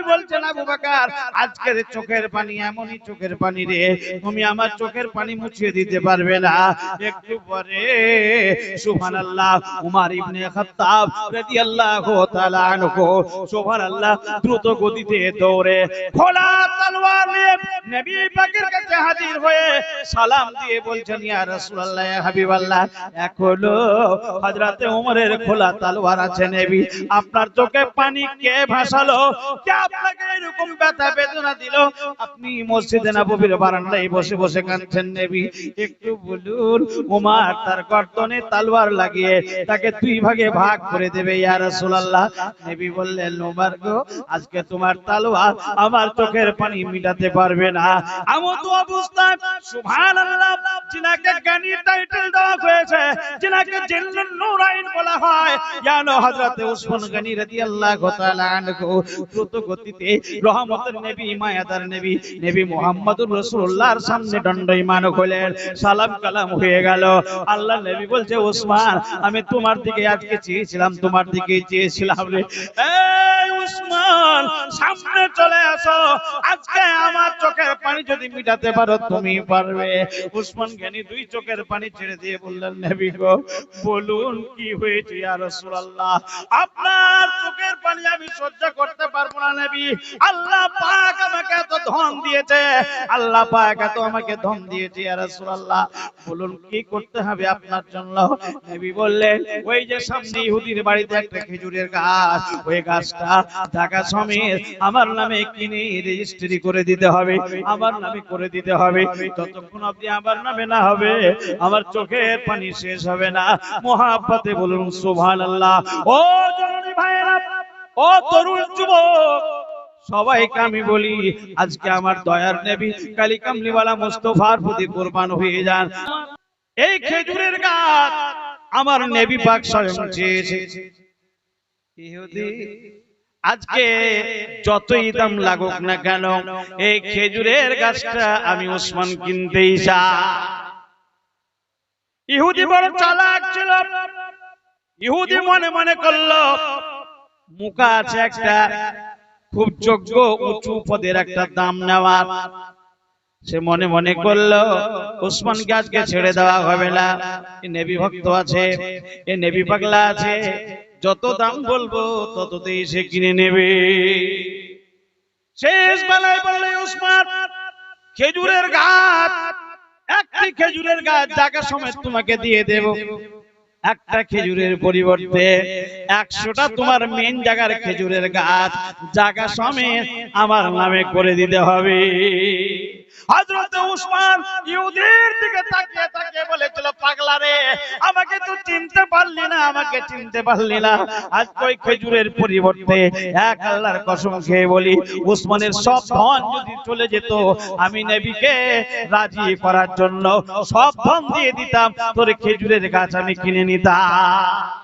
নবী বলছেন আবু বকর আজকের চোখের পানি এমনই চোখের পানি রে, তুমি আমার চোখের পানি মুছিয়ে দিতে পারবে না। একটু পরে, সুবহানাল্লাহ, উমর ইবনে খাত্তাব রাদিয়াল্লাহু তাআলা আনহু, সুবহানাল্লাহ, দ্রুত গতিতে দৌড়ে, খোলা তলোয়ার নিয়ে নবী পাকের কাছে হাজির হয়ে সালাম দিয়ে বলছেন, ইয়া রাসূলুল্লাহ, ইয়া হাবিবাল্লাহ, এখনও হযরতে উমরের খোলা তলোয়ার আছে নবী, আপনার চোখে পানি কে ভাসালো? কে আপনাকে লাগিয়ে তাকে দুই ভাগে ভাগ করে দেবে, ইয়া রাসূলুল্লাহ। নবী বললেন গো, আজকে তোমার তলোয়ার আমার চোখের পানি মিটাতে পারবে না। এমন তো অবস্থা সুবহানাল্লাহ যিনাকে জ্ঞানী টাইটেল দেওয়া হয়েছে যিনাকে জিল্লুন নূরাইন বলা হয়। জানো হযরতে উসমান গনি রাদিয়াল্লাহু তাআলা আনহু দ্রুত গতিতে রহমতের নবী, মায়াদার নবী নবী মুহাম্মদুর রাসূলুল্লাহর সামনে দণ্ডায়মান হলেন। সালাম কালাম হয়ে গেল। আল্লাহ নবী বলছে ওসমান আমি তোমার দিকে আজকে চেয়েছিলাম, তোমার দিকে চেয়েছিলাম রে। এই উসমান সামনে চলে আসো। আজকে আমার চোখের পানি যদি মিটাতে পারো, তুমি পারবে। উসমান জ্ঞানী দুই চোখের পানি ছেড়ে দিয়ে বললেন, নবী গো, বলুন কি হয়েছে ইয়া রাসূলুল্লাহ? আপনার চোখের পানি আমি সহ্য করতে পারব না, নবী। আল্লাহ পাক আমাকে এত ধন দিয়েছে। আল্লাহ পাক এত আমাকে ধন দিয়েছে ইয়া রাসূলুল্লাহ। বলুন, কি করতে হবে আপনার জন্য? নবী বললেন, ওই যে সামনে ইহুদির বাড়িতে একটা খেজুরের গাছ, ওই গাছটা টাকা সমেত আমার নামে কিনে রেজিস্ট্রি করে দিতে হবে, আমার নামে করে দিতে হবে। ততক্ষণ আপনি আমার নামে না হবে, আমার চোখের পানি শেষ হবে না। মহাব্বতে বলুন, সুবহানাল্লাহ। ও জননী ভাইরা ও তরুণ যুবক, সবাইকে আমি বলি, আজকে আমার দয়ার নেবী কালী কামলিওয়ালা মুস্তফার প্রতি কোরবান হয়ে যান। এই খেজুরের গাছ আমার নেবী পাক স্বয়ং চেয়েছে। ইহুদি আজকে যতই দাম লাগুক না কেন এই খেজুরের গাছটা আমি ওসমান কিনতেই চাই। ইহুদি বড় চালাক ছিল। ইহুদি মনে মনে করল মুখা আছে একটা খুব যোগ্য উঁচু পদের একটা দাম নেওয়ার সে মনে মনে করল উসমানকে আজকে ছেড়ে দেওয়া হবে না। এ নেবি ভক্ত আছে এ নেবি পাগলা আছে যত দাম বলব তততেই সে কিনে নেবে। শেষ বেলায় বললে উসমান খেজুরের গাছ, একটি খেজুরের গাছ জায়গা সমেত তোমাকে দিয়ে দেব। একটা খেজুরের পরিবর্তে একশোটা তোমার মেন জায়গার খেজুরের গাছ জায়গা সমেত আমার নামে করে দিতে হবে। হযরত উসমান ইহুদির দিকে তাকিয়ে তাকিয়ে বলেছিল পাগলা রে তুই চিনতে পারলি না, আমাকে চিনতে পারলি না। আজ কই খেজুরের পরিবর্তে এক আল্লাহর কসম খেয়ে বলি, উসমানের সব ধন যদি চলে যেত, আমি নবীকে রাজি করার জন্য সব ধন দিয়ে দিতাম, তোর খেজুরের গাছ আমি কিনে নিতাম।